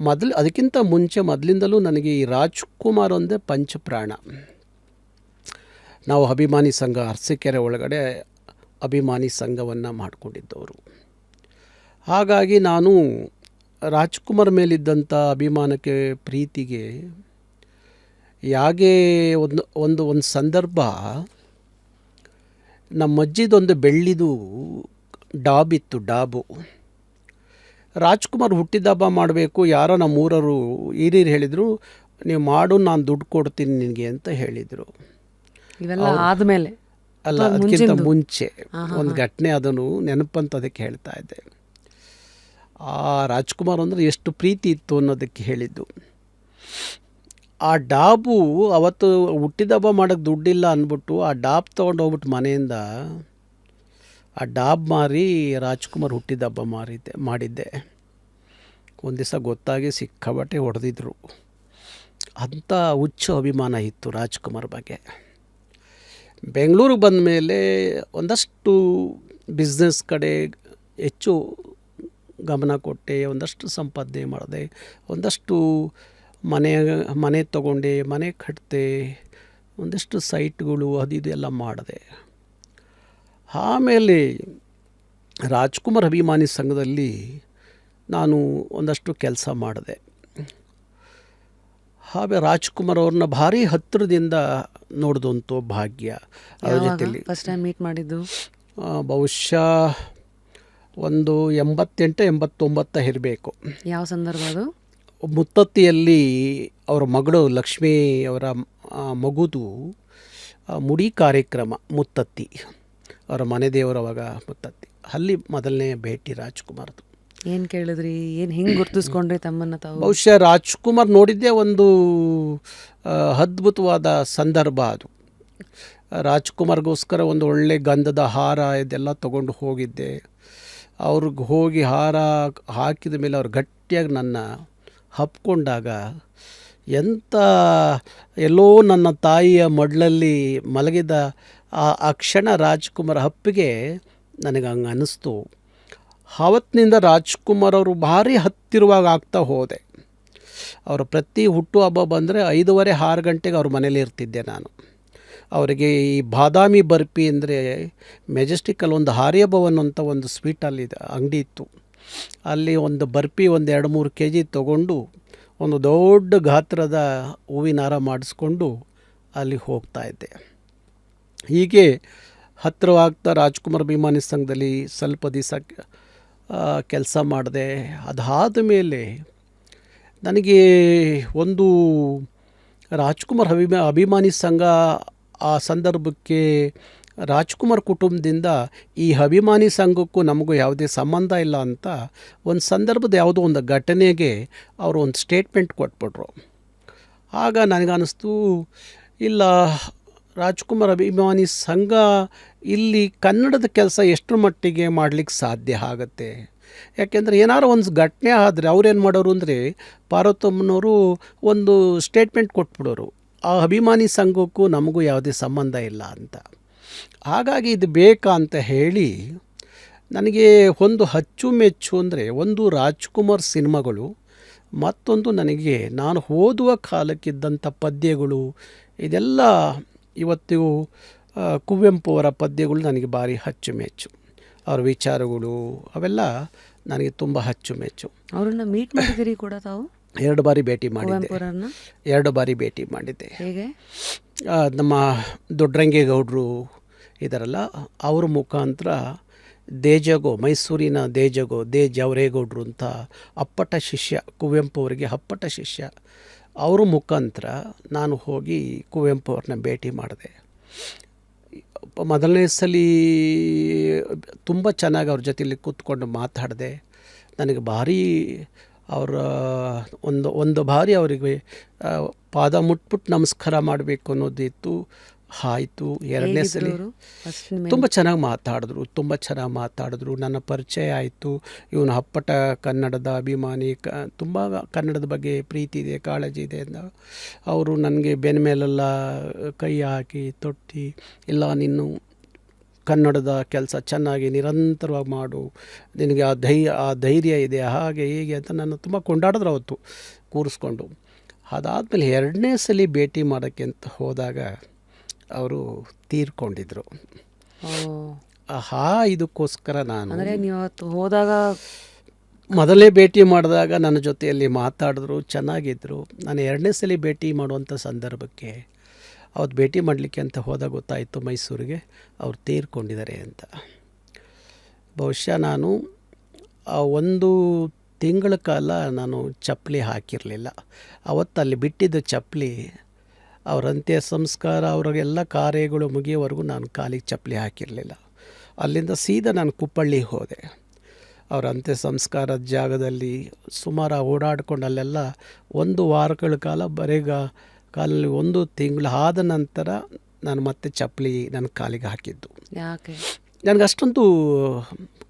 ಮೊದಲು, ಅದಕ್ಕಿಂತ ಮುಂಚೆ ಮೊದಲಿಂದಲೂ ನನಗೆ ಈ ರಾಜ್ಕುಮಾರ್ ಒಂದೇ ಪಂಚಪ್ರಾಣ. ನಾವು ಅಭಿಮಾನಿ ಸಂಘ ಅರಸೀಕೆರೆ ಒಳಗಡೆ ಅಭಿಮಾನಿ ಸಂಘವನ್ನು ಮಾಡಿಕೊಂಡಿದ್ದವರು. ಹಾಗಾಗಿ ನಾನು ರಾಜ್ಕುಮಾರ್ ಮೇಲಿದ್ದಂಥ ಅಭಿಮಾನಕ್ಕೆ ಪ್ರೀತಿಗೆ ಯಾಗೆ ಒಂದು ಒಂದು ಒಂದು ಸಂದರ್ಭ ನಮ್ಮಜ್ಜಿದೊಂದು ಬೆಳ್ಳಿದು ಡಾಬ್ ಇತ್ತು ಡಾಬು. ರಾಜ್ಕುಮಾರ್ ಹುಟ್ಟಿದ ಹಬ್ಬ ಮಾಡಬೇಕು ಯಾರೋ ನಮ್ಮ ಊರವರು ಹಿರಿಯರು ಹೇಳಿದರು ನೀವು ಮಾಡು ನಾನು ದುಡ್ಡು ಕೊಡ್ತೀನಿ ನಿನಗೆ ಅಂತ ಹೇಳಿದರು. ಇವೆಲ್ಲ ಆದಮೇಲೆ. ಅಲ್ಲ ಅದಕ್ಕಿಂತ ಮುಂಚೆ ಒಂದು ಘಟನೆ ಅದನ್ನು ನೆನಪಂತ ಅದಕ್ಕೆ ಹೇಳ್ತಾ ಇದ್ದೆ. ಆ ರಾಜ್ಕುಮಾರ್ ಅಂದರೆ ಎಷ್ಟು ಪ್ರೀತಿ ಇತ್ತು ಅನ್ನೋದಕ್ಕೆ ಹೇಳಿದ್ದು. ಆ ಡಾಬು ಅವತ್ತು ಹುಟ್ಟಿದ ಹಬ್ಬ ಮಾಡೋಕ್ಕೆ ದುಡ್ಡಿಲ್ಲ ಅಂದ್ಬಿಟ್ಟು ಆ ಡಾಬ್ ತೊಗೊಂಡು ಹೋಗ್ಬಿಟ್ಟು ಮನೆಯಿಂದ ಆ ಡಾಬ್ ಮಾರಿ ರಾಜ್ಕುಮಾರ್ ಹುಟ್ಟಿದ ಹಬ್ಬ ಮಾರಿದ್ದೆ, ಮಾಡಿದ್ದೆ. ಒಂದು ದಿವಸ ಗೊತ್ತಾಗಿ ಸಿಕ್ಕಾಬಟ್ಟೆ ಹೊಡೆದಿದ್ರು. ಅಂಥ ಹುಚ್ಚು ಅಭಿಮಾನ ಇತ್ತು ರಾಜ್ಕುಮಾರ್ ಬಗ್ಗೆ. ಬೆಂಗಳೂರಿಗೆ ಬಂದ ಮೇಲೆ ಒಂದಷ್ಟು ಬಿಸ್ನೆಸ್ ಕಡೆ ಹೆಚ್ಚು ಗಮನ ಕೊಟ್ಟೆ, ಒಂದಷ್ಟು ಸಂಪಾದನೆ ಮಾಡಿದೆ, ಒಂದಷ್ಟು ಮನೆ ಮನೆ ತಗೊಂಡೆ, ಮನೆ ಕಟ್ಟಿದೆ ಒಂದಷ್ಟು ಸೈಟ್ಗಳು ಅದು ಇದು ಎಲ್ಲ ಮಾಡಿದೆ. ಆಮೇಲೆ ರಾಜ್ಕುಮಾರ್ ಅಭಿಮಾನಿ ಸಂಘದಲ್ಲಿ ನಾನು ಒಂದಷ್ಟು ಕೆಲಸ ಮಾಡಿದೆ. ಹಾಗೆ ರಾಜ್ಕುಮಾರ್ ಅವ್ರನ್ನ ಭಾರಿ ಹತ್ತಿರದಿಂದ ನೋಡಿದಂಥ ಭಾಗ್ಯ. ಅದ್ರ ಜೊತೆಯಲ್ಲಿ ಫಸ್ಟ್ ಟೈಮ್ ಮೀಟ್ ಮಾಡಿದ್ದು? ಬಹುಶಃ ಒಂದು ಎಂಬತ್ತೆಂಟು ಎಂಬತ್ತೊಂಬತ್ತ ಇರಬೇಕು. ಯಾವ ಸಂದರ್ಭ ಅದು? ಮುತ್ತತ್ತಿಯಲ್ಲಿ ಅವರ ಮಗಳು ಲಕ್ಷ್ಮೀ ಅವರ ಮಗುದು ಮುಡಿ ಕಾರ್ಯಕ್ರಮ ಮುತ್ತತ್ತಿ. ಅವರ ಮನೆ ದೇವರು ಅವಾಗ ಮುತ್ತತ್ತಿ ಅಲ್ಲಿ ಮೊದಲನೇ ಭೇಟಿ ರಾಜ್ಕುಮಾರ್ದು. ಏನು ಕೇಳಿದ್ರಿ? ಏನು ಹಿಂಗೆ ಗುರುತಿಸ್ಕೊಂಡ್ರಿ ತಮ್ಮನ್ನ ತಾವು? ಬಹುಶಃ ರಾಜ್ಕುಮಾರ್ ನೋಡಿದ್ದೇ ಒಂದು ಅದ್ಭುತವಾದ ಸಂದರ್ಭ ಅದು. ರಾಜ್ಕುಮಾರ್ಗೋಸ್ಕರ ಒಂದು ಒಳ್ಳೆ ಗಂಧದ ಹಾರ ಇದೆಲ್ಲ ತೊಗೊಂಡು ಹೋಗಿದ್ದೆ. ಅವ್ರಿಗೆ ಹೋಗಿ ಹಾರ ಹಾಕಿದ ಮೇಲೆ ಅವ್ರು ಗಟ್ಟಿಯಾಗಿ ನನ್ನ ಹಪ್ಕೊಂಡಾಗ ಎಂಥ ಎಲ್ಲೋ ನನ್ನ ತಾಯಿಯ ಮಡ್ಲಲ್ಲಿ ಮಲಗಿದ ಆ ಕ್ಷಣ ರಾಜ್ಕುಮಾರ್ ಹಪ್ಪಿಗೆ ನನಗೆ ಹಂಗೆ ಅನ್ನಿಸ್ತು ಆವತ್ತಿನಿಂದ ರಾಜ್ಕುಮಾರ್ ಅವರು ಭಾರಿ ಹತ್ತಿರುವಾಗ ಆಗ್ತಾ ಹೋದೆ. ಅವರ ಪ್ರತಿ ಹುಟ್ಟು ಹಬ್ಬ ಬಂದರೆ ಐದೂವರೆ, ಆರು ಗಂಟೆಗೆ ಅವ್ರ ಮನೇಲಿ ಇರ್ತಿದ್ದೆ ನಾನು. ಅವರಿಗೆ ಈ ಬಾದಾಮಿ ಬರ್ಫಿ ಅಂದರೆ ಮೆಜೆಸ್ಟಿಕಲ್ಲಿ ಒಂದು ಹಾರ್ಯ ಭವನ್ ಅಂತ ಒಂದು ಸ್ವೀಟಲ್ಲಿ ಅಂಗಡಿ ಇತ್ತು. ಅಲ್ಲಿ ಒಂದು ಬರ್ಫಿ ಒಂದು ಎರಡು ಮೂರು ಕೆ ಜಿ ತೊಗೊಂಡು ಒಂದು ದೊಡ್ಡ ಗಾತ್ರದ ಹೂವಿನ ಹಾರ ಮಾಡಿಸ್ಕೊಂಡು ಅಲ್ಲಿ ಹೋಗ್ತಾ ಇದ್ದೆ. ಹೀಗೆ ಹತ್ತಿರವಾಗ್ತಾ ರಾಜ್ಕುಮಾರ್ ಅಭಿಮಾನಿ ಸಂಘದಲ್ಲಿ ಸ್ವಲ್ಪ ದಿವಸ ಕೆಲಸ ಮಾಡಿದೆ. ಅದಾದ ಮೇಲೆ ನನಗೆ ಒಂದು ರಾಜ್ಕುಮಾರ್ ಅಭಿಮಾ, ಅಭಿಮಾನಿ ಸಂಘ, ಆ ಸಂದರ್ಭಕ್ಕೆ ರಾಜ್ಕುಮಾರ್ ಕುಟುಂಬದಿಂದ ಈ ಅಭಿಮಾನಿ ಸಂಘಕ್ಕೂ ನಮಗೂ ಯಾವುದೇ ಸಂಬಂಧ ಇಲ್ಲ ಅಂತ ಒಂದು ಸಂದರ್ಭದ ಯಾವುದೋ ಒಂದು ಘಟನೆಗೆ ಅವರು ಒಂದು ಸ್ಟೇಟ್ಮೆಂಟ್ ಕೊಟ್ಬಿಟ್ರು. ಆಗ ನನಗನ್ನಿಸ್ತು, ಇಲ್ಲ ರಾಜ್ಕುಮಾರ್ ಅಭಿಮಾನಿ ಸಂಘ ಇಲ್ಲಿ ಕನ್ನಡದ ಕೆಲಸ ಎಷ್ಟರ ಮಟ್ಟಿಗೆ ಮಾಡಲಿಕ್ಕೆ ಸಾಧ್ಯ ಆಗುತ್ತೆ? ಯಾಕೆಂದರೆ ಏನಾದ್ರು ಒಂದು ಘಟನೆ ಆದರೆ ಅವ್ರೇನು ಮಾಡೋರು ಅಂದರೆ ಪಾರ್ವತಮ್ಮನವರು ಒಂದು ಸ್ಟೇಟ್ಮೆಂಟ್ ಕೊಟ್ಬಿಡೋರು. ಆ ಅಭಿಮಾನಿ ಸಂಘಕ್ಕೂ ನಮಗೂ ಯಾವುದೇ ಸಂಬಂಧ ಇಲ್ಲ ಅಂತ. ಹಾಗಾಗಿ ಇದು ಬೇಕಾ ಅಂತ ಹೇಳಿ ನನಗೆ ಒಂದು ಅಚ್ಚುಮೆಚ್ಚು ಅಂದರೆ ಒಂದು ರಾಜ್ಕುಮಾರ್ ಸಿನಿಮಾಗಳು, ಮತ್ತೊಂದು ನನಗೆ ನಾನು ಓದುವ ಕಾಲಕ್ಕಿದ್ದಂಥ ಪದ್ಯಗಳು, ಇದೆಲ್ಲ ಇವತ್ತು ಆ, ಕುವೆಂಪು ಅವರ ಪದ್ಯಗಳು ನನಗೆ ಭಾರಿ ಅಚ್ಚುಮೆಚ್ಚು ಅವ್ರ ವಿಚಾರಗಳು ಅವೆಲ್ಲ ನನಗೆ ತುಂಬ ಅಚ್ಚುಮೆಚ್ಚು ಅವರನ್ನು ಮೀಟ್ ಮಾಡಿದಿರಿ ಕೂಡ ತಾವು? ಎರಡು ಬಾರಿ ಭೇಟಿ ಮಾಡಿದ್ದೆ. ಎರಡು ಬಾರಿ ಭೇಟಿ ಮಾಡಿದ್ದೆ. ನಮ್ಮ ದೊಡ್ಡರಂಗೇಗೌಡರು ಇದಾರಲ್ಲ ಅವ್ರ ಮುಖಾಂತರ ದೇಜಗೋ ಮೈಸೂರಿನ ದೇಜಗೋ ದೇ ಜವರೇಗೌಡರು ಅಂತ ಅಪ್ಪಟ ಶಿಷ್ಯ ಕುವೆಂಪು ಅವರಿಗೆ ಅಪ್ಪಟ ಶಿಷ್ಯ ಅವ್ರ ಮುಖಾಂತರ ನಾನು ಹೋಗಿ ಕುವೆಂಪು ಅವ್ರನ್ನ ಭೇಟಿ ಮಾಡಿದೆ. ಮೊದಲನೇ ಸಲ ತುಂಬ ಚೆನ್ನಾಗಿ ಅವ್ರ ಜೊತೆಲಿ ಕೂತ್ಕೊಂಡು ಮಾತಾಡಿದೆ. ನನಗೆ ಭಾರಿ ಅವರ ಒಂದು ಒಂದು ಬಾರಿ ಅವರಿಗೆ ಪಾದ ಮುಟ್ಬಿಟ್ಟು ನಮಸ್ಕಾರ ಮಾಡಬೇಕು ಅನ್ನೋದಿತ್ತು. ಆಯಿತು ಎರಡನೇ ಸಲ ತುಂಬ ಚೆನ್ನಾಗಿ ಮಾತಾಡಿದ್ರು ತುಂಬ ಚೆನ್ನಾಗಿ ಮಾತಾಡಿದ್ರು. ನನ್ನ ಪರಿಚಯ ಆಯಿತು. ಇವನು ಅಪ್ಪಟ ಕನ್ನಡದ ಅಭಿಮಾನಿ ಕ ತುಂಬ ಕನ್ನಡದ ಬಗ್ಗೆ ಪ್ರೀತಿ ಇದೆ ಕಾಳಜಿ ಇದೆ ಅಂತ. ಅವರು ನನಗೆ ಬೆನ್ಮೇಲೆಲ್ಲ ಕೈ ಹಾಕಿ ತೊಟ್ಟಿ ಇಲ್ಲ ನಿನ್ನ ಕನ್ನಡದ ಕೆಲಸ ಚೆನ್ನಾಗಿ ನಿರಂತರವಾಗಿ ಮಾಡು. ನಿನಗೆ ಆ ಧೈರ್ಯ ಆ ಧೈರ್ಯ ಇದೆ ಹಾಗೆ ಹೀಗೆ ಅಂತ ನನ್ನ ತುಂಬ ಕೊಂಡಾಡಿದ್ರು ಅವತ್ತು ಕೂರಿಸ್ಕೊಂಡು. ಅದಾದಮೇಲೆ ಎರಡನೇ ಸಲ ಭೇಟಿ ಮಾಡೋಕ್ಕೆ ಅಂತ ಹೋದಾಗ ಅವರು ತೀರ್ಕೊಂಡಿದ್ರು. ಹಾ ಇದಕ್ಕೋಸ್ಕರ ನಾನು ಅಂದ್ರೆ ನೀವು ಅವತ್ತು ಹೋದಾಗ ಮೊದಲೇ ಭೇಟಿ ಮಾಡಿದಾಗ ನನ್ನ ಜೊತೆಯಲ್ಲಿ ಮಾತಾಡಿದ್ರು ಚೆನ್ನಾಗಿದ್ದರು ನಾನು ಎರಡನೇ ಸಲ ಭೇಟಿ ಮಾಡುವಂಥ ಸಂದರ್ಭಕ್ಕೆ ಅವತ್ತು ಭೇಟಿ ಮಾಡಲಿಕ್ಕೆ ಅಂತ ಹೋದಾಗ ಗೊತ್ತಾಯಿತು ಮೈಸೂರಿಗೆ. ಅವ್ರು ತೀರ್ಕೊಂಡಿದ್ದಾರೆ ಅಂತ. ಬಹುಶಃ ನಾನು ಆ ಒಂದು ತಿಂಗಳ ಕಾಲ ನಾನು ಚಪ್ಪಲಿ ಹಾಕಿರಲಿಲ್ಲ. ಅವತ್ತು ಅಲ್ಲಿ ಬಿಟ್ಟಿದ್ದ ಚಪ್ಪಲಿ ಅವ್ರ ಅಂತ್ಯ ಸಂಸ್ಕಾರ ಅವ್ರಿಗೆಲ್ಲ ಕಾರ್ಯಗಳು ಮುಗಿಯೋವರೆಗೂ ನಾನು ಕಾಲಿಗೆ ಚಪ್ಪಲಿ ಹಾಕಿರಲಿಲ್ಲ. ಅಲ್ಲಿಂದ ಸೀದಾ ನಾನು ಕುಪ್ಪಳ್ಳಿಗೆ ಹೋದೆ. ಅವರ ಅಂತ್ಯ ಸಂಸ್ಕಾರದ ಜಾಗದಲ್ಲಿ ಸುಮಾರು ಓಡಾಡ್ಕೊಂಡು ಅಲ್ಲೆಲ್ಲ ಒಂದು ವಾರಗಳ ಕಾಲ ಬರೀಗ ಕಾಲಲ್ಲಿ ಒಂದು ತಿಂಗಳು ಆದ ನಂತರ ನಾನು ಮತ್ತೆ ಚಪ್ಪಲಿ ನನ್ನ ಕಾಲಿಗೆ ಹಾಕಿದ್ದು. ಯಾಕೆ? ನನಗೆ ಅಷ್ಟೊಂದು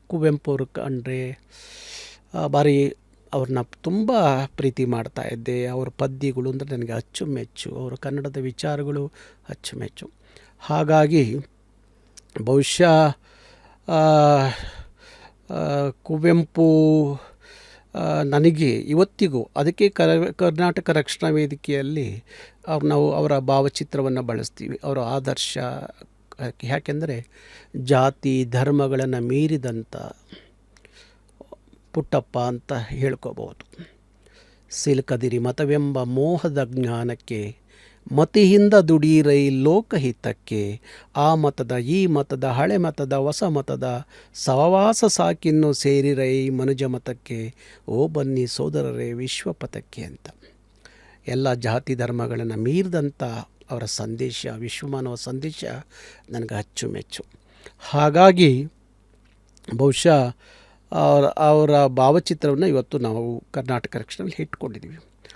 ಕುವೆಂಪು ಅವರು ಕಂಡ್ರೆ ಭಾರಿ ಅವ್ರನ್ನ ತುಂಬ ಪ್ರೀತಿ ಮಾಡ್ತಾ ಇದ್ದೆ. ಅವ್ರ ಪದ್ಯಗಳು ಅಂದರೆ ನನಗೆ ಅಚ್ಚುಮೆಚ್ಚು. ಅವರ ಕನ್ನಡದ ವಿಚಾರಗಳು ಅಚ್ಚುಮೆಚ್ಚು. ಹಾಗಾಗಿ ಬಹುಶಃ ಕುವೆಂಪು ನನಗೆ ಇವತ್ತಿಗೂ ಅದಕ್ಕೆ ಕರ, ಕರ್ನಾಟಕ ರಕ್ಷಣಾ ವೇದಿಕೆಯಲ್ಲಿ ಅವ್ರು ನಾವು ಅವರ ಭಾವಚಿತ್ರವನ್ನು ಬಳಸ್ತೀವಿ. ಅವರ ಆದರ್ಶ ಯಾಕೆಂದರೆ ಜಾತಿ, ಧರ್ಮಗಳನ್ನು ಮೀರಿದಂಥ ಪುಟ್ಟಪ್ಪ ಅಂತ ಹೇಳ್ಕೋಬಹುದು ಸಿಲ್ಕದಿರಿ ಮತವೆಂಬ ಮೋಹದ ಜ್ಞಾನಕ್ಕೆ, ಮತಿಯಿಂದ ದುಡೀರೈ ಲೋಕಹಿತಕ್ಕೆ, ಆ ಮತದ, ಈ ಮತದ, ಹಳೆ ಮತದ, ಹೊಸ ಮತದ ಸವವಾಸ ಸಾಕಿನ್ನು ಸೇರಿರೈ ಮನುಜ ಮತಕ್ಕೆ, ಓ ಬನ್ನಿ ಸೋದರರೇ ವಿಶ್ವಪಥಕ್ಕೆ ಅಂತ. ಎಲ್ಲ ಜಾತಿ ಧರ್ಮಗಳನ್ನು ಮೀರಿದಂಥ ಅವರ ಸಂದೇಶ, ವಿಶ್ವಮಾನವ ಸಂದೇಶ ನನಗೆ ಅಚ್ಚುಮೆಚ್ಚು. ಹಾಗಾಗಿ ಬಹುಶಃ ಅವರ ಅವರ ಭಾವಚಿತ್ರವನ್ನು ಇವತ್ತು ನಾವು ಕರ್ನಾಟಕ ರಕ್ಷಣೆಯಲ್ಲಿ ಇಟ್ಕೊಂಡಿದ್ದೀವಿ